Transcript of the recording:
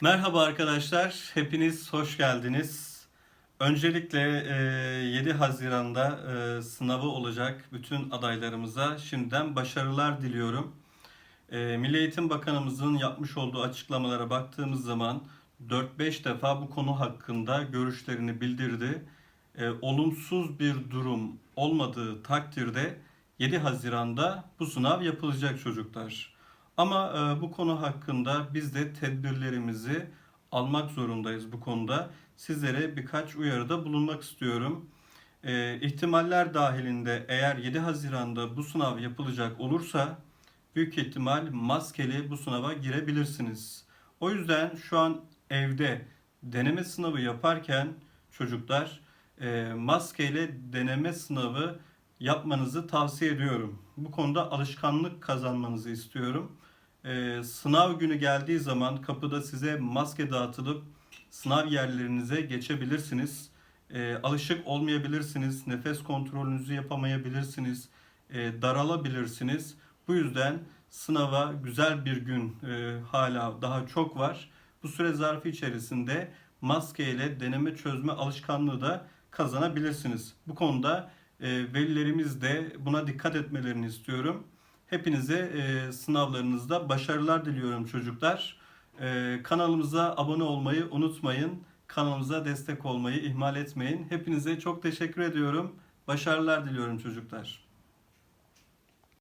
Merhaba arkadaşlar, hepiniz hoş geldiniz. Öncelikle e, 7 Haziran'da e, sınavı olacak bütün adaylarımıza şimdiden başarılar diliyorum. E, Milli Eğitim Bakanımızın yapmış olduğu açıklamalara baktığımız zaman 4-5 defa bu konu hakkında görüşlerini bildirdi. E, Olumsuz bir durum olmadığı takdirde 7 Haziran'da bu sınav yapılacak çocuklar. Ama e, bu konu hakkında biz de tedbirlerimizi almak zorundayız bu konuda. Sizlere birkaç uyarıda bulunmak istiyorum. E, ihtimaller dahilinde eğer 7 Haziran'da bu sınav yapılacak olursa büyük ihtimal maskeli bu sınava girebilirsiniz. O yüzden şu an evde deneme sınavı yaparken çocuklar e, maskeyle deneme sınavı yapmanızı tavsiye ediyorum. Bu konuda alışkanlık kazanmanızı istiyorum. Ee, sınav günü geldiği zaman kapıda size maske dağıtılıp sınav yerlerinize geçebilirsiniz. Ee, alışık olmayabilirsiniz, nefes kontrolünüzü yapamayabilirsiniz, e, daralabilirsiniz. Bu yüzden sınava güzel bir gün e, hala daha çok var. Bu süre zarfı içerisinde maske ile deneme çözme alışkanlığı da kazanabilirsiniz. Bu konuda e, velilerimiz de buna dikkat etmelerini istiyorum. Hepinize e, sınavlarınızda başarılar diliyorum çocuklar. E, kanalımıza abone olmayı unutmayın. Kanalımıza destek olmayı ihmal etmeyin. Hepinize çok teşekkür ediyorum. Başarılar diliyorum çocuklar.